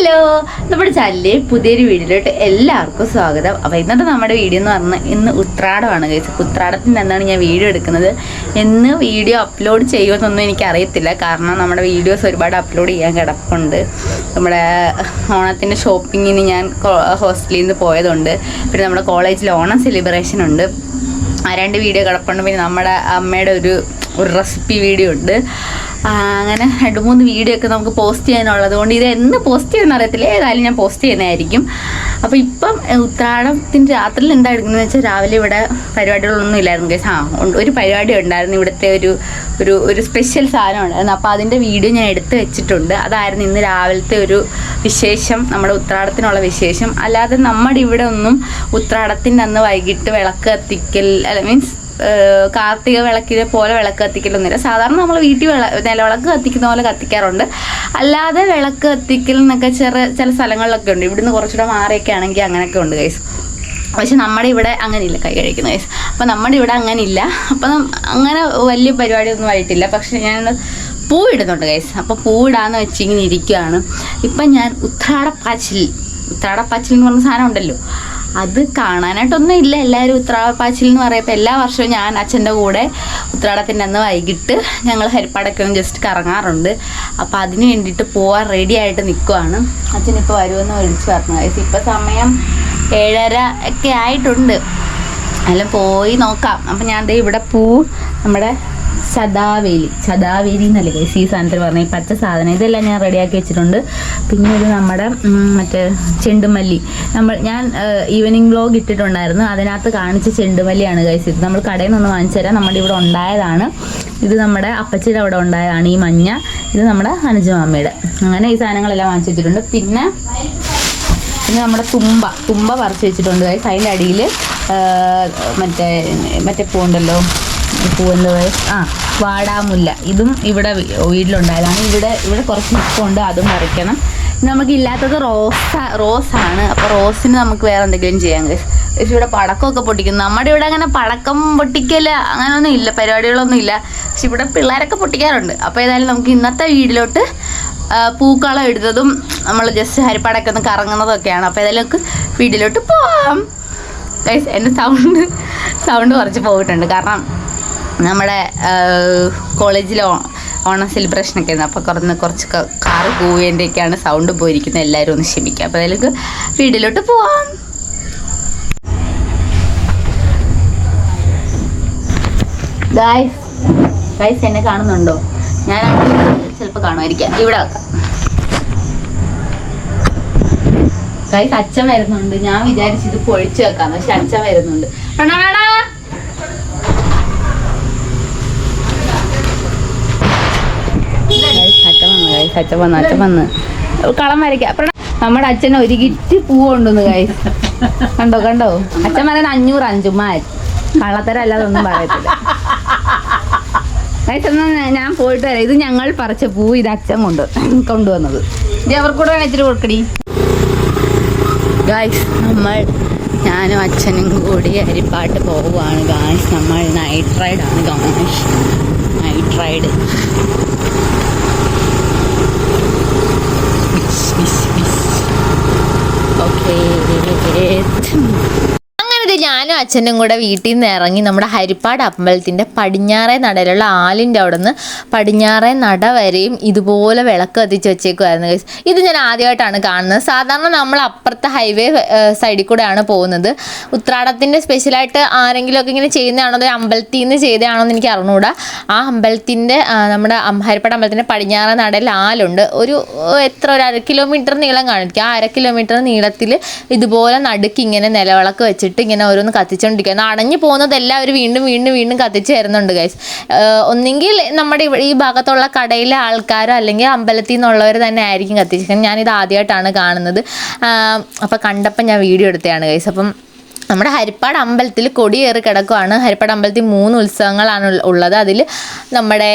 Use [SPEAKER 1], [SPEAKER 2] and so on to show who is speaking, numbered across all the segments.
[SPEAKER 1] Hello നമ്മുടെ ചാനലിലെ പുതിയൊരു വീഡിയോയിലോട്ട് എല്ലാവർക്കും സ്വാഗതം. അപ്പോൾ ഇന്നത്തെ നമ്മുടെ വീഡിയോ എന്ന് പറഞ്ഞാൽ ഇന്ന് ഉത്രാടമാണ് കഴിച്ചത് ഉത്രാടത്തിന്റെ എന്നാണ് ഞാൻ വീഡിയോ എടുക്കുന്നത്? എന്ന് വീഡിയോ അപ്ലോഡ് ചെയ്യുമെന്നൊന്നും എനിക്കറിയത്തില്ല. കാരണം നമ്മുടെ വീഡിയോസ് ഒരുപാട് അപ്ലോഡ് ചെയ്യാൻ കിടപ്പുണ്ട്. നമ്മുടെ ഓണത്തിന്റെ ഷോപ്പിങ്ങിന് ഞാൻ ഹോസ്റ്റലിൽ നിന്ന് പോയതുണ്ട്. പിന്നെ നമ്മുടെ കോളേജിൽ ഓണം സെലിബ്രേഷൻ ഉണ്ട്. ആ രണ്ട് വീഡിയോ കിടപ്പുണ്ട്. പിന്നെ നമ്മുടെ അമ്മയുടെ ഒരു ഒരു റെസിപ്പി വീഡിയോ ഉണ്ട്. അങ്ങനെ രണ്ട് മൂന്ന് വീഡിയോ ഒക്കെ നമുക്ക് പോസ്റ്റ് ചെയ്യാനുള്ളത് കൊണ്ട് ഇത് എന്ന് പോസ്റ്റ് ചെയ്യുന്ന അറിയത്തില്ല. ഏതായാലും ഞാൻ പോസ്റ്റ് ചെയ്യുന്നതായിരിക്കും. അപ്പോൾ ഇപ്പം ഉത്രാടത്തിന്റെ രാത്രിയിൽ എന്താ എടുക്കുന്നത് വെച്ചാൽ രാവിലെ ഇവിടെ പരിപാടികളൊന്നും ഇല്ലായിരുന്നു കേസ് ആ ഒരു പരിപാടി ഉണ്ടായിരുന്നു ഇവിടുത്തെ ഒരു ഒരു ഒരു സ്പെഷ്യൽ സാധനം ഉണ്ടായിരുന്നു. അപ്പോൾ അതിന്റെ വീഡിയോ ഞാൻ എടുത്ത് വെച്ചിട്ടുണ്ട്. അതായിരുന്നു ഇന്ന് രാവിലത്തെ ഒരു വിശേഷം നമ്മുടെ ഉത്രാടത്തിനുള്ള വിശേഷം. അല്ലാതെ നമ്മുടെ ഇവിടെ ഒന്നും ഉത്രാടത്തിന്റെ അന്ന് വൈകിട്ട് വിളക്ക് കത്തിക്കൽ അല്ല മീൻസ് കാർത്തിക വിളക്കിനെ പോലെ വിളക്ക് കത്തിക്കലൊന്നുമില്ല. സാധാരണ നമ്മൾ വീട്ടിൽ വിള നിലവിളക്ക് കത്തിക്കുന്ന പോലെ കത്തിക്കാറുണ്ട്. അല്ലാതെ വിളക്ക് കത്തിക്കൽ എന്നൊക്കെ ചെറിയ ചില സ്ഥലങ്ങളിലൊക്കെ ഉണ്ട്. ഇവിടുന്ന് കുറച്ചുകൂടെ മാറിയൊക്കെ ആണെങ്കിൽ അങ്ങനെയൊക്കെ ഉണ്ട് കൈസ് പക്ഷെ നമ്മുടെ ഇവിടെ അങ്ങനെയില്ല. കൈ കഴിക്കുന്ന കേസ് അപ്പം നമ്മുടെ ഇവിടെ അങ്ങനെയില്ല. അപ്പം അങ്ങനെ വലിയ പരിപാടിയൊന്നും ആയിട്ടില്ല. പക്ഷെ ഞാൻ പൂ ഇടുന്നുണ്ട് കേസ് അപ്പോൾ പൂ ഇടാന്ന് വെച്ചിങ്ങനെ ഇരിക്കുകയാണ് ഇപ്പം ഞാൻ ഉത്രാടപ്പാച്ചിൽ ഉത്രാടപ്പാച്ചിൽ എന്ന് പറഞ്ഞ സാധനം ഉണ്ടല്ലോ. അത് കാണാനായിട്ടൊന്നും ഇല്ല. എല്ലാവരും ഉത്രാടപ്പാച്ചിൽ എന്ന് പറയുമ്പോൾ എല്ലാ വർഷവും ഞാൻ അച്ഛന്റെ കൂടെ ഉത്രാടത്തിന്റെ അന്ന് വൈകിട്ട് ഞങ്ങൾ ഹരിപ്പാടൊക്കെ ഒന്ന് ജസ്റ്റ് കറങ്ങാറുണ്ട്. അപ്പോൾ അതിന് വേണ്ടിയിട്ട് പോവാൻ റെഡി ആയിട്ട് നിൽക്കുവാണ് അച്ഛനിപ്പോൾ വരുമെന്ന് വിളിച്ച് പറഞ്ഞു. ഇപ്പോൾ ഇപ്പം സമയം ഏഴര ഒക്കെ ആയിട്ടുണ്ട്. അല്ല പോയി നോക്കാം. അപ്പം ഞാൻ ഇവിടെ പൂ നമ്മുടെ ചതാവേലി. ചതാവേലി എന്നല്ലേ ഗൈസ് ഈ സാധനത്തിൽ പറഞ്ഞ? പച്ച സാധനം. ഇതെല്ലാം ഞാൻ റെഡിയാക്കി വെച്ചിട്ടുണ്ട്. പിന്നെ ഇത് നമ്മുടെ മറ്റേ ചെണ്ടുമല്ലി. നമ്മൾ ഞാൻ ഈവനിങ് വ്ലോഗ് ഇട്ടിട്ടുണ്ടായിരുന്നു. അതിനകത്ത് കാണിച്ച ചെണ്ടുമല്ലിയാണ് ഗൈസ് ഇത്. നമ്മൾ കടയിൽ നിന്ന് വാങ്ങിച്ചു തരാം. നമ്മുടെ ഇവിടെ ഉണ്ടായതാണ്. ഇത് നമ്മുടെ അപ്പച്ചിയുടെ അവിടെ ഉണ്ടായതാണ് ഈ മഞ്ഞ. ഇത് നമ്മുടെ അനുജമാമ്മയുടെ. അങ്ങനെ ഈ സാധനങ്ങളെല്ലാം വാങ്ങിച്ചു വെച്ചിട്ടുണ്ട്. പിന്നെ പിന്നെ നമ്മുടെ തുമ്പ. തുമ്പ പറിച്ച് വെച്ചിട്ടുണ്ട് ഗൈസ് അതിന്റെ അടിയിൽ മറ്റേ മറ്റേ പൂണ്ടല്ലോ പൂവെന്താ ആ. വാടാമുല്ല. ഇതും ഇവിടെ വീട്ടിലുണ്ടായതാണ്. ഇവിടെ ഇവിടെ കുറച്ച് നിൽപ്പുണ്ട് അതും പറിക്കണം. നമുക്കില്ലാത്തത് റോസ് റോസാണ്. അപ്പോൾ റോസിന് നമുക്ക് വേറെ എന്തെങ്കിലും ചെയ്യാൻ guys, ഇവിടെ പടക്കമൊക്കെ പൊട്ടിക്കുന്നു. നമ്മുടെ ഇവിടെ അങ്ങനെ പടക്കം പൊട്ടിക്കൽ അങ്ങനെയൊന്നും ഇല്ല. പരിപാടികളൊന്നും ഇല്ല. പക്ഷെ ഇവിടെ പിള്ളേരൊക്കെ പൊട്ടിക്കാറുണ്ട്. അപ്പോൾ ഏതായാലും നമുക്ക് ഇന്നത്തെ വീട്ടിലോട്ട് പൂക്കളം ഇടുന്നതും നമ്മൾ ജസ്റ്റ് ഹരിപ്പാടൊക്കെ ഒന്ന് കറങ്ങുന്നതൊക്കെയാണ്. അപ്പോൾ ഏതായാലും നമുക്ക് വീട്ടിലോട്ട് പോവാം. എന്റെ സൗണ്ട് സൗണ്ട് കുറച്ച് പോയിട്ടുണ്ട്. കാരണം നമ്മുടെ കോളേജിൽ ഓണം സെലിബ്രേഷൻ ഒക്കെ ആയിരുന്നു. അപ്പോൾ കുറഞ്ഞ് കുറച്ച് കാറ് പോവേന്റെയൊക്കെയാണ് സൗണ്ട് പോയിരിക്കുന്നത്. എല്ലാവരും ഒന്ന് ക്ഷമിക്കുക അപ്പോൾ അതിലേക്ക് വീട്ടിലോട്ട് പോവാം. ഗായ്സ് എന്നെ കാണുന്നുണ്ടോ? ഞാൻ ചിലപ്പോൾ കാണുമായിരിക്കാം. ഇവിടെ വെക്കാം. ഗായ്സ് അച്ഛൻ വരുന്നുണ്ട്. ഞാൻ വിചാരിച്ചു ഇത് പൊഴിച്ചു വെക്കാന്ന് പക്ഷെ അച്ഛൻ വരുന്നുണ്ട്. ഗായ്സ് അച്ഛൻ വന്ന് അച്ഛൻ വന്ന്. കളം വരയ്ക്കാം. നമ്മുടെ അച്ഛൻ ഒരു കിറ്റ് പൂ കൊണ്ടുവന്നു ഗൈസ് കണ്ടോ കണ്ടോ? അച്ഛൻ പറയുന്നത് അഞ്ഞൂറ് അഞ്ചുമാർ. കള്ളത്തരം അല്ലാതെ ഒന്നും പറയത്തില്ല. ഗൈസ് എന്നാ ഞാൻ പോയിട്ട് വരാം. ഇത് ഞങ്ങൾ പറിച്ച പൂ ഇത് അച്ഛൻ കൊണ്ട് കൊണ്ടുവന്നത്. ഇത് അവർക്കൂടെ വെച്ചിട്ട് കൊടുക്കടി. ഗായ്സ് നമ്മൾ ഞാനും അച്ഛനും കൂടി അരിപ്പാട്ട് പോവുകയാണ്. ഗായ്സ് നമ്മൾ നൈറ്റ് റൈഡാണ് ഗായ്സ് നൈറ്റ് റൈഡ് ഓക്കേ
[SPEAKER 2] അങ്ങനെ ഇത് ഞാനും അച്ഛനും കൂടെ വീട്ടിൽ നിന്ന് ഇറങ്ങി നമ്മുടെ ഹരിപ്പാട് അമ്പലത്തിന്റെ പടിഞ്ഞാറേ നടയിലുള്ള ആലിന്റെ അവിടെ നിന്ന് പടിഞ്ഞാറേ നട വരെയും ഇതുപോലെ വിളക്ക് കത്തിച്ച് വെച്ചേക്കുമായിരുന്നു ഇത് ഞാൻ ആദ്യമായിട്ടാണ് കാണുന്നത്. സാധാരണ നമ്മൾ അപ്പുറത്തെ ഹൈവേ സൈഡിൽ കൂടെയാണ് പോകുന്നത്. ഉത്രാടത്തിന്റെ സ്പെഷ്യലായിട്ട് ആരെങ്കിലുമൊക്കെ ഇങ്ങനെ ചെയ്യുന്നതാണോ അതോ അമ്പലത്തിൽ നിന്ന് ചെയ്തതാണോ എന്ന് എനിക്ക് അറിഞ്ഞുകൂടാ. ആ അമ്പലത്തിന്റെ നമ്മുടെ ഹരിപ്പാട് അമ്പലത്തിന്റെ പടിഞ്ഞാറേ നടയിൽ ആലുണ്ട്. ഒരു എത്ര ഒരു അര കിലോമീറ്റർ നീളം കാണിക്കും. ആ അര കിലോമീറ്റർ നീളത്തിൽ ഇതുപോലെ നടുക്ക് ഇങ്ങനെ നിലവിളക്ക് വെച്ചിട്ട് ഇങ്ങനെ ഓരോന്ന് കത്തിച്ചുകൊണ്ടിരിക്കുക എന്നാൽ അടഞ്ഞു പോകുന്നതെല്ലാം അവർ വീണ്ടും വീണ്ടും വീണ്ടും കത്തിച്ചു തരുന്നുണ്ട് ഗൈസ് ഒന്നെങ്കിൽ നമ്മുടെ ഈ ഭാഗത്തുള്ള കടയിലെ ആൾക്കാരോ അല്ലെങ്കിൽ അമ്പലത്തിൽ നിന്നുള്ളവർ തന്നെ ആയിരിക്കും കത്തിച്ചിരിക്കുന്നത്. ഞാനിത് ആദ്യമായിട്ടാണ് കാണുന്നത്. അപ്പോൾ കണ്ടപ്പോൾ ഞാൻ വീഡിയോ എടുത്തതാണ് ഗൈസ് അപ്പം നമ്മുടെ ഹരിപ്പാട് അമ്പലത്തിൽ കൊടിയേറി കിടക്കുവാണ്. ഹരിപ്പാട് അമ്പലത്തിൽ മൂന്ന് ഉത്സവങ്ങളാണ് ഉള്ളത്. അതിൽ നമ്മുടെ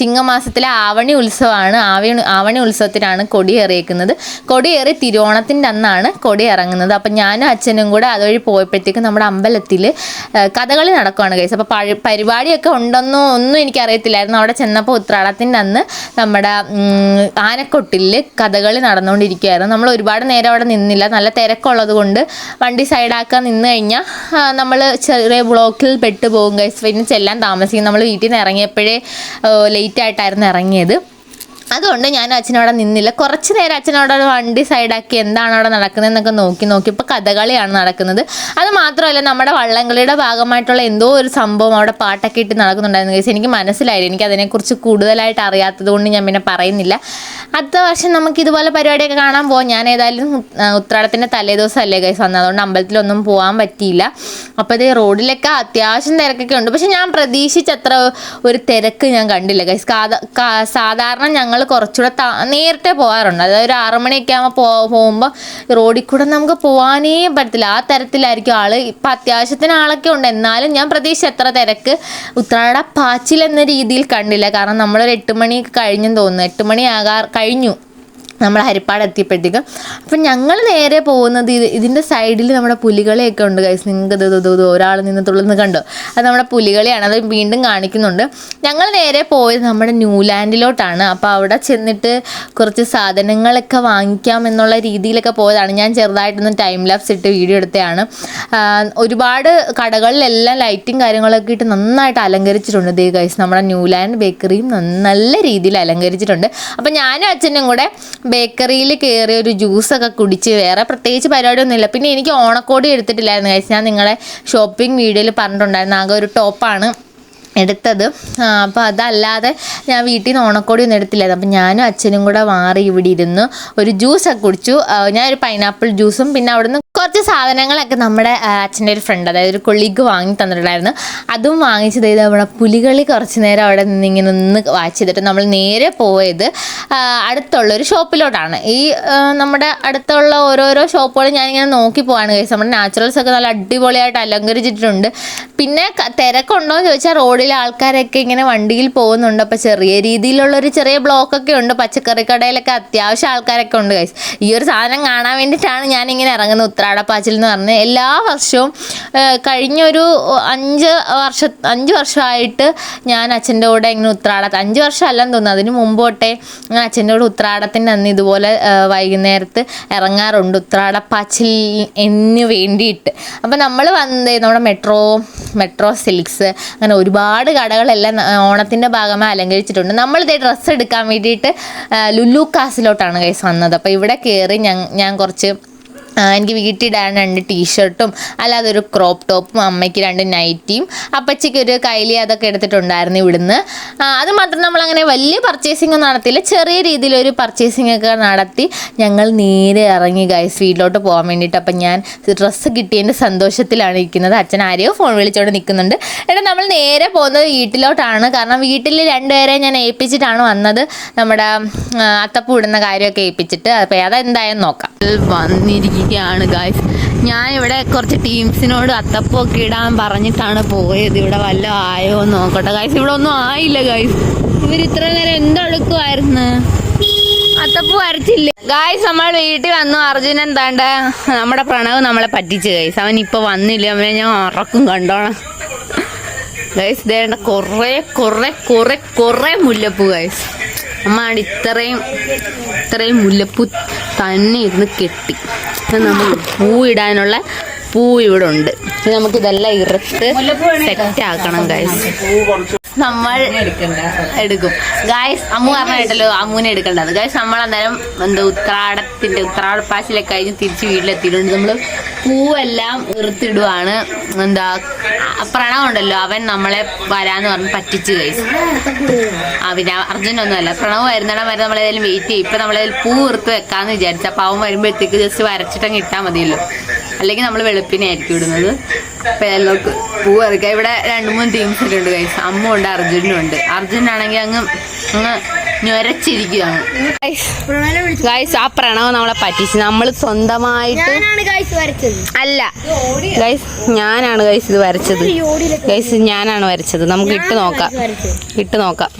[SPEAKER 2] ചിങ്ങമാസത്തിലെ ആവണി ഉത്സവമാണ്. ആവണി ആവണി ഉത്സവത്തിനാണ് കൊടിയേറിയേക്കുന്നത് കൊടിയേറി തിരുവോണത്തിന്റെ അന്നാണ് കൊടി ഇറങ്ങുന്നത്. അപ്പം ഞാനും അച്ഛനും കൂടെ അതുവഴി പോയപ്പോഴത്തേക്കും നമ്മുടെ അമ്പലത്തിൽ കഥകളി നടക്കുവാണ് കേസ് അപ്പോൾ പഴ പരിപാടിയൊക്കെ ഉണ്ടെന്നോ ഒന്നും എനിക്കറിയത്തില്ലായിരുന്നു. അവിടെ ചെന്നപ്പോൾ ഉത്രാടത്തിന്റെ അന്ന് നമ്മുടെ ആനക്കൊട്ടിൽ കഥകളി നടന്നുകൊണ്ടിരിക്കുകയായിരുന്നു. നമ്മൾ ഒരുപാട് നേരം അവിടെ നിന്നില്ല. നല്ല തിരക്കുള്ളത് കൊണ്ട് വണ്ടി സൈഡാക്കാൻ നിന്ന് കഴിഞ്ഞാൽ നമ്മൾ ചെറിയ ബ്ലോക്കിൽ പെട്ടു പോകും ഗൈസ് പിന്നെ ചെല്ലാൻ താമസിക്കും. നമ്മൾ വീട്ടിൽ നിന്ന് ഇറങ്ങിയപ്പോഴേ ലേറ്റ് ആയിട്ടായിരുന്നു ഇറങ്ങിയത്. അതുകൊണ്ട് ഞാൻ അച്ഛനവിടെ നിന്നില്ല. കുറച്ച് നേരം അച്ഛനവിടെ വണ്ടി സൈഡാക്കി എന്താണ് അവിടെ നടക്കുന്നതെന്നൊക്കെ നോക്കി നോക്കി ഇപ്പോൾ കഥകളിയാണ് നടക്കുന്നത്. അത് മാത്രമല്ല നമ്മുടെ വള്ളംകളിയുടെ ഭാഗമായിട്ടുള്ള എന്തോ ഒരു സംഭവം അവിടെ പാട്ടൊക്കെ ഇട്ട് നടക്കുന്നുണ്ടായിരുന്നു കേസ് എനിക്ക് മനസ്സിലായില്ല. എനിക്ക് അതിനെക്കുറിച്ച് കൂടുതലായിട്ട് അറിയാത്തത് കൊണ്ട് ഞാൻ പിന്നെ പറയുന്നില്ല. അടുത്ത വർഷം നമുക്ക് ഇതുപോലെ പരിപാടിയൊക്കെ കാണാൻ പോകാം ഞാൻ ഏതായാലും ഉത്രാടത്തിന്റെ തലേദിവസം അല്ലേ കേസ് വന്നത്. അതുകൊണ്ട് അമ്പലത്തിലൊന്നും പോകാൻ പറ്റിയില്ല. അപ്പോൾ ഇത് റോഡിലൊക്കെ അത്യാവശ്യം തിരക്കൊക്കെ ഉണ്ട്. പക്ഷെ ഞാൻ പ്രതീക്ഷിച്ചത്ര ഒരു തിരക്ക് ഞാൻ കണ്ടില്ല കേസ് സാധാരണ ഞങ്ങൾ കുറച്ചുകൂടെ താ- നേരത്തെ പോകാറുണ്ട് അതായത് ഒരു ആറുമണിയൊക്കെ ആകുമ്പോൾ പോ പോകുമ്പോൾ റോഡിൽ കൂടെ നമുക്ക് പോകാനേ പറ്റത്തില്ല. ആ തരത്തിലായിരിക്കും ആൾ ഇപ്പം അത്യാവശ്യത്തിന് ആളൊക്കെ ഉണ്ട്. എന്നാലും ഞാൻ പ്രതീക്ഷിച്ച എത്ര തിരക്ക് ഉത്രാട പാച്ചിൽ എന്ന രീതിയിൽ കണ്ടില്ല. കാരണം നമ്മളൊരു എട്ട് മണി കഴിഞ്ഞെന്ന് തോന്നുന്നു. എട്ട് മണി കഴിഞ്ഞു. നമ്മൾ ഹരിപ്പാട് എത്തിയപ്പോഴത്തേക്കും. അപ്പം ഞങ്ങൾ നേരെ പോകുന്നത് ഇത് ഇതിന്റെ സൈഡിൽ നമ്മുടെ പുലികളെയൊക്കെ ഉണ്ട് കൈസ് നിങ്ങൾക്ക് ഇത് ഇത് ഒരാൾ നിന്ന് തുള്ളുന്നത് കണ്ടോ? അത് നമ്മുടെ പുലികളെയാണ് അത് വീണ്ടും കാണിക്കുന്നുണ്ട്. ഞങ്ങൾ നേരെ പോയത് നമ്മുടെ ന്യൂലാൻഡിലോട്ടാണ്. അപ്പോൾ അവിടെ ചെന്നിട്ട് കുറച്ച് സാധനങ്ങളൊക്കെ വാങ്ങിക്കാം എന്നുള്ള രീതിയിലൊക്കെ പോയതാണ്. ഞാൻ ചെറുതായിട്ടൊന്ന് ടൈം ലാപ്സ് ഇട്ട് വീഡിയോ എടുത്തതാണ്. ഒരുപാട് കടകളിലെല്ലാം ലൈറ്റും കാര്യങ്ങളൊക്കെ ഇട്ട് നന്നായിട്ട് അലങ്കരിച്ചിട്ടുണ്ട് ദേ ഗൈസ് നമ്മുടെ ന്യൂലാൻഡ് ബേക്കറിയും നല്ല രീതിയിൽ അലങ്കരിച്ചിട്ടുണ്ട്. അപ്പം ഞാനും അച്ഛനും കൂടെ ബേക്കറിയിൽ കയറി ഒരു ജ്യൂസൊക്കെ കുടിച്ച് വേറെ പ്രത്യേകിച്ച് പരിപാടിയൊന്നുമില്ല. പിന്നെ എനിക്ക് ഓണക്കോടി എടുത്തിട്ടില്ലായിരുന്നു കഴിച്ച് ഞാൻ നിങ്ങളെ ഷോപ്പിംഗ് വീഡിയോയിൽ പറഞ്ഞിട്ടുണ്ടായിരുന്നു. ആകെ ഒരു ടോപ്പാണ് എടുത്തത്. അപ്പോൾ അതല്ലാതെ ഞാൻ വീട്ടിൽ നിന്ന് ഓണക്കോടി ഒന്നും എടുത്തില്ലായിരുന്നു. അപ്പം ഞാനും അച്ഛനും കൂടെ മാറി ഇവിടെ ഇരുന്ന് ഒരു ജ്യൂസൊക്കെ കുടിച്ചു. ഞാൻ ഒരു പൈനാപ്പിൾ ജ്യൂസും പിന്നെ അവിടുന്ന് കുറച്ച് സാധനങ്ങളൊക്കെ നമ്മുടെ അച്ഛന്റെ ഒരു ഫ്രണ്ട് അതായത് ഒരു കൊളീഗ് വാങ്ങി തന്നിട്ടുണ്ടായിരുന്നു. അതും വാങ്ങിച്ചത് ഇത് നമ്മുടെ പുലികളി കുറച്ച് നേരം അവിടെ നിന്ന് ഇങ്ങനെ നിന്ന് വാച്ച് ചെയ്തിട്ട് നമ്മൾ നേരെ പോയത് അടുത്തുള്ള ഒരു ഷോപ്പിലോട്ടാണ്. ഈ നമ്മുടെ അടുത്തുള്ള ഓരോരോ ഷോപ്പുകൾ ഞാനിങ്ങനെ നോക്കി പോവാണ് കഴിച്ചത് നമ്മുടെ നാച്ചുറൽസ് ഒക്കെ നല്ല അടിപൊളിയായിട്ട് അലങ്കരിച്ചിട്ടുണ്ട്. പിന്നെ തിരക്കുണ്ടോ എന്ന് ചോദിച്ചാൽ റോഡിലെ ആൾക്കാരൊക്കെ ഇങ്ങനെ വണ്ടിയിൽ പോകുന്നുണ്ട്. അപ്പോൾ ചെറിയ രീതിയിലുള്ള ഒരു ചെറിയ ബ്ലോക്കൊക്കെ ഉണ്ട്. പച്ചക്കറി കടയിലൊക്കെ അത്യാവശ്യം ആൾക്കാരൊക്കെ ഉണ്ട് കഴിച്ചു ഈ ഒരു സാധനം കാണാൻ വേണ്ടിയിട്ടാണ് ഞാനിങ്ങനെ ഇറങ്ങുന്നത്. ഉത്രാടപ്പാച്ചിൽ എന്ന് പറഞ്ഞ് എല്ലാ വർഷവും കഴിഞ്ഞ കഴിഞ്ഞൊരു അഞ്ച് വർഷ അഞ്ച് വർഷമായിട്ട് ഞാൻ അച്ഛന്റെ കൂടെ ഇങ്ങനെ ഉത്രാട അഞ്ച് വർഷം അല്ലെന്ന് തോന്നുന്നു. അതിന് മുമ്പോട്ടെ ഞാൻ അച്ഛന്റെ കൂടെ ഉത്രാടത്തിന്റെ അന്ന് ഇതുപോലെ വൈകുന്നേരത്ത് ഇറങ്ങാറുണ്ട് ഉത്രാടപ്പാച്ചിൽ എന്ന് വേണ്ടിയിട്ട്. അപ്പം നമ്മൾ വന്നത് നമ്മുടെ മെട്രോ മെട്രോ സിൽക്സ് അങ്ങനെ ഒരുപാട് കടകളെല്ലാം ഓണത്തിന്റെ ഭാഗമായി അലങ്കരിച്ചിട്ടുണ്ട്. നമ്മളിതേ ഡ്രസ്സ് എടുക്കാൻ വേണ്ടിയിട്ട് ലുലു കാസിലോട്ടാണ് കൈസ് വന്നത്. അപ്പോൾ ഇവിടെ കയറി ഞാൻ ഞാൻ കുറച്ച് എനിക്ക് വീട്ടിലിടാൻ രണ്ട് ടീഷർട്ടും അല്ലാതെ ഒരു ക്രോപ്പ് ടോപ്പും അമ്മയ്ക്ക് രണ്ട് നൈറ്റിയും അപ്പച്ചയ്ക്ക് ഒരു കൈലി അതൊക്കെ എടുത്തിട്ടുണ്ടായിരുന്നു ഇവിടുന്ന്. അത് മാത്രം നമ്മളങ്ങനെ വലിയ പർച്ചേസിംഗ് ഒന്നും നടത്തിയില്ല. ചെറിയ രീതിയിലൊരു പർച്ചേസിംഗ് ഒക്കെ നടത്തി ഞങ്ങൾ നേരെ ഇറങ്ങി ഗൈസ് വീട്ടിലോട്ട് പോകാൻ വേണ്ടിയിട്ട്. അപ്പം ഞാൻ ഡ്രസ്സ് കിട്ടിയതിന്റെ സന്തോഷത്തിലാണ് ഇരിക്കുന്നത്. അച്ഛൻ ആരെയോ ഫോൺ വിളിച്ചോണ്ട് നിൽക്കുന്നുണ്ട് എന്നിട്ട് നമ്മൾ നേരെ പോകുന്നത് വീട്ടിലോട്ടാണ്. കാരണം വീട്ടിൽ രണ്ടുപേരെ ഞാൻ ഏൽപ്പിച്ചിട്ടാണ് വന്നത്. നമ്മുടെ അത്തപ്പൂ ഇടുന്ന കാര്യമൊക്കെ ഏൽപ്പിച്ചിട്ട്. അപ്പോൾ അതെന്തായാലും നോക്കാം.
[SPEAKER 1] വന്നിരിക്കുകയാണ് ഗായ്സ് ഞാൻ ഇവിടെ കുറച്ച് ടീംസിനോട് അത്തപ്പൊക്കെ ഇടാൻ പറഞ്ഞിട്ടാണ് പോയത്. ഇവിടെ വല്ല ആയോ എന്ന് നോക്കട്ടെ. ഗായ്സ് ഇവിടെ ഒന്നും ആയില്ല ഗായ്സ് ഇവർ ഇത്ര നേരം എന്തെടുക്കുമായിരുന്നു അത്തപ്പൂ വരച്ചില്ല ഗായ്സ് നമ്മൾ വീട്ടിൽ വന്നു. അർജുനൻ എന്താണ്ട്? നമ്മുടെ പ്രണവ് നമ്മളെ പറ്റിച്ച് ഗൈസ് അവൻ ഇപ്പൊ വന്നില്ല. അവനെ ഞാൻ ഉറക്കും കണ്ടോണം. ഗൈസ് ദേണ്ട കുറേ കുറേ കുറേ കുറേ മുല്ലപ്പൂ ഗൈസ് അമ്മ ഇത്രയും ഇത്രയും മുല്ലപ്പൂ തന്നെ ഇരുന്ന് കെട്ടി. നമ്മൾ പൂ ഇടാനുള്ള പൂ ഇവിടെ ഉണ്ട് നമുക്കിതെല്ലാം നമുക്ക് ഇതെല്ലാം ഇറുത്ത് സെറ്റ് ആക്കണം ഗൈസ് നമ്മൾ എടുക്കും. ഗായ്സ് അമ്മു പറഞ്ഞിട്ടല്ലോ അമ്മുവിനെ എടുക്കേണ്ടത്. ഗായ്സ് നമ്മൾ അന്നേരം എന്താ ഉത്രാടത്തിന്റെ ഉത്രാടപ്പാശിലൊക്കെ കഴിഞ്ഞ് തിരിച്ച് വീട്ടിലെത്തിയിട്ടുണ്ട്. നമ്മൾ പൂവെല്ലാം ഇറുത്തിടുവാണ് എന്താ പ്രണവ് ഉണ്ടല്ലോ അവൻ നമ്മളെ വരാന്ന് പറഞ്ഞ് പറ്റിച്ച് ഗൈസ് ആ പിന്നെ അർജുനൊന്നും അല്ല പ്രണവ് വരുന്നിടം വരെ നമ്മളേതായാലും വെയിറ്റ് ചെയ്യും. ഇപ്പൊ നമ്മളേതായാലും പൂ ഇറുത്ത് വെക്കാന്ന് വിചാരിച്ചു. അപ്പൊ അവൻ വരുമ്പോഴത്തേക്ക് ജസ്റ്റ് വരച്ചിട്ടങ്ങ് ഇട്ടാൽ മതിയല്ലോ. അല്ലെങ്കിൽ നമ്മൾ വെളുപ്പിനെ ആയിരിക്കും ഇടുന്നത്. പേലോക്ക് പൂ പറിക്കുക ഇവിടെ രണ്ട് മൂന്ന് ടീംസ് ഒക്കെ ഉണ്ട് ഗൈസ് അമ്മ ഉണ്ട് അർജുനും ഉണ്ട്. അർജുൻ അർജുനാണെങ്കിൽ അങ്ങ് അങ്ങ്
[SPEAKER 3] ഞൊരച്ചിരിക്കുകയാണ്.
[SPEAKER 1] ഗൈസ് ആ പ്രണവ് നമ്മളെ പറ്റിച്ച്. നമ്മൾ സ്വന്തമായിട്ട് അല്ല. ഗൈസ് ഞാനാണ് ഗൈസ് ഇത് വരച്ചത്. ഗൈസ് ഞാനാണ് വരച്ചത്. നമുക്ക് ഇട്ട് നോക്കാം. ഇട്ട് നോക്കാം.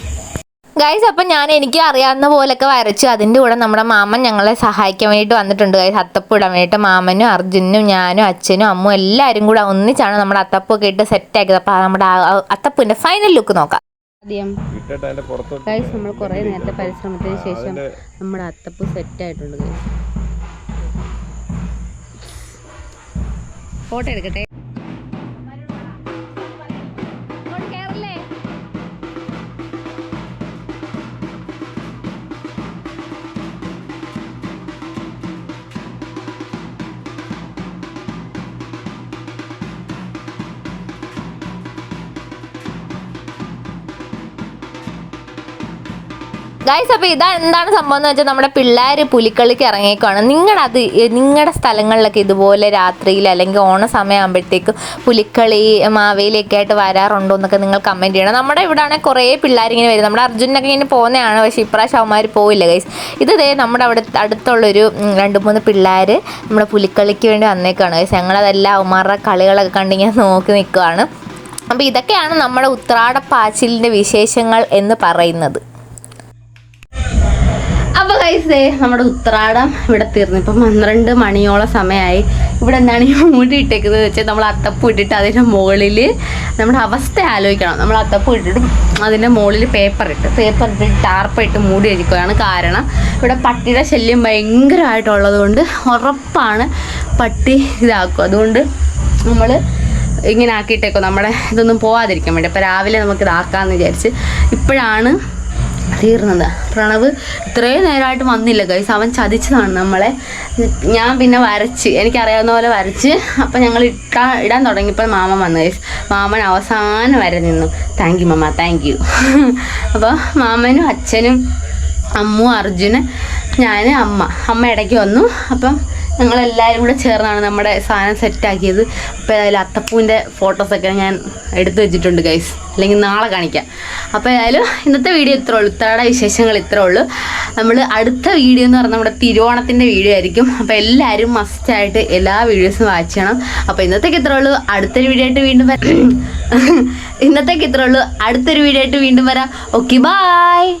[SPEAKER 2] ഗൈസ് അപ്പം ഞാൻ എനിക്ക് അറിയാവുന്ന പോലൊക്കെ വരച്ചു. അതിന്റെ കൂടെ നമ്മുടെ മാമൻ ഞങ്ങളെ സഹായിക്കാൻ വേണ്ടിയിട്ട് വന്നിട്ടുണ്ട്. ഗൈസ് അത്തപ്പ് ഇടാൻ വേണ്ടിയിട്ട് മാമനും അർജുനും ഞാനും അച്ഛനും അമ്മും എല്ലാവരും കൂടെ ഒന്നിച്ചാണ് നമ്മുടെ അത്തപ്പൊക്കെ ഇട്ട് സെറ്റ് ആക്കിയത്. അപ്പോൾ നമ്മുടെ അത്തപ്പിന്റെ ഫൈനൽ ലുക്ക് നോക്കാം.
[SPEAKER 1] ആദ്യം ഗൈസ് നമ്മൾ കുറേ നേരത്തെ പരിശ്രമത്തിന് ശേഷം നമ്മുടെ അത്തപ്പ് സെറ്റ് ആയിട്ടുണ്ട്. ഗൈസ് ഫോട്ടോ എടുക്കട്ടെ?
[SPEAKER 2] ഗൈസ് അപ്പോൾ ഇതാ എന്താണ് സംഭവം എന്ന് വെച്ചാൽ നമ്മുടെ പിള്ളേർ പുലിക്കളിക്ക് ഇറങ്ങിയേക്കാണ് നിങ്ങളുടെ അത് നിങ്ങളുടെ സ്ഥലങ്ങളിലൊക്കെ ഇതുപോലെ രാത്രിയിൽ അല്ലെങ്കിൽ ഓണ സമയമാകുമ്പോഴത്തേക്കും പുലിക്കളി മാവേലിയൊക്കെ ആയിട്ട് വരാറുണ്ടോ എന്നൊക്കെ നിങ്ങൾ കമന്റ് ചെയ്യണം. നമ്മുടെ ഇവിടെ ആണെങ്കിൽ കുറേ പിള്ളേർ ഇങ്ങനെ വരും. നമ്മുടെ അർജുനൊക്കെ ഇങ്ങനെ പോകുന്നതാണ് പക്ഷേ ഇപ്രാവശ്യം അവന്മാർ പോയില്ല ഗൈസ് ഇത് ദേ നമ്മുടെ അവിടെ അടുത്തുള്ളൊരു രണ്ട് മൂന്ന് പിള്ളേർ നമ്മുടെ പുലിക്കളിക്ക് വേണ്ടി വന്നേക്കാണ് ഗൈസ് ഞങ്ങളതെല്ലാം അവന്മാരുടെ കളികളൊക്കെ കണ്ടിങ്ങനെ നോക്കി നിൽക്കുകയാണ് അപ്പോൾ ഇതൊക്കെയാണ് നമ്മുടെ ഉത്രാടപ്പാച്ചിലിന്റെ വിശേഷങ്ങൾ എന്ന് പറയുന്നത്.
[SPEAKER 1] ഗൈസ് നമ്മുടെ ഉത്രാടം ഇവിടെ തീർന്നു. ഇപ്പം പന്ത്രണ്ട് മണിയോളം സമയമായി. ഇവിടെ എന്താണ് ഈ മൂടി ഇട്ടേക്കുന്നത് വെച്ചാൽ നമ്മൾ അത്തപ്പ് ഇട്ടിട്ട് അതിന്റെ മുകളിൽ നമ്മുടെ അവസ്ഥ ആലോചിക്കണം. നമ്മൾ അത്തപ്പ് ഇട്ടിട്ട് അതിന്റെ മുകളിൽ പേപ്പർ ഇട്ട് പേപ്പർ ഇട്ടിട്ട് ടാർപ്പായിട്ട് ഇട്ട് മൂടി ഇരിക്കുകയാണ് കാരണം ഇവിടെ പട്ടിയുടെ ശല്യം ഭയങ്കരമായിട്ടുള്ളത് കൊണ്ട് ഉറപ്പാണ് പട്ടി ഇതാക്കും അതുകൊണ്ട് നമ്മൾ ഇങ്ങനെ ആക്കിയിട്ടേക്കോ. നമ്മുടെ ഇതൊന്നും പോവാതിരിക്കാൻ വേണ്ടി. അപ്പോൾ രാവിലെ നമുക്ക് ഇതാക്കാമെന്ന് വിചാരിച്ച് ഇപ്പോഴാണ് തീർന്നത്. പ്രണവ് ഇത്രയും നേരമായിട്ട് വന്നില്ല ഗൈസ് അവൻ ചതിച്ചതാണ് നമ്മളെ. ഞാൻ പിന്നെ വരച്ച്. എനിക്കറിയാവുന്ന പോലെ വരച്ച്. അപ്പം ഞങ്ങൾ ഇട്ടാ ഇടാൻ തുടങ്ങിയപ്പോൾ മാമൻ വന്നു ഗൈസ് മാമൻ അവസാനം വരെ നിന്നു. Thank you mamma thank you അപ്പോൾ മാമനും അച്ഛനും അമ്മു അർജുന് ഞാൻ അമ്മ. അമ്മ ഇടയ്ക്ക് വന്നു. അപ്പം ഞങ്ങളെല്ലാവരും കൂടെ ചേർന്നാണ് നമ്മുടെ സാധനം സെറ്റാക്കിയത്. അപ്പോൾ ഏതായാലും അത്തപ്പൂവിന്റെ ഫോട്ടോസൊക്കെ ഞാൻ എടുത്തു വെച്ചിട്ടുണ്ട് ഗൈസ് അല്ലെങ്കിൽ നാളെ കാണിക്കാം. അപ്പോൾ ഏതായാലും ഇന്നത്തെ വീഡിയോ ഇത്രേ ഉള്ളൂ. ഇത്രയുടെ വിശേഷങ്ങൾ ഇത്രേ ഉള്ളൂ. നമ്മൾ അടുത്ത വീഡിയോ എന്ന് പറഞ്ഞാൽ നമ്മുടെ തിരുവോണത്തിന്റെ വീഡിയോ ആയിരിക്കും. അപ്പോൾ എല്ലാവരും മസ്റ്റായിട്ട് എല്ലാ വീഡിയോസും വാച്ച് ചെയ്യണം. അപ്പോൾ ഇന്നത്തേക്ക് ഇത്രേ ഉള്ളൂ. അടുത്തൊരു വീഡിയോ ആയിട്ട് വീണ്ടും വരാം. ഇന്നത്തേക്ക് ഇത്രേ ഉള്ളൂ. അടുത്തൊരു വീഡിയോ ആയിട്ട് വീണ്ടും വരാം. Okay bye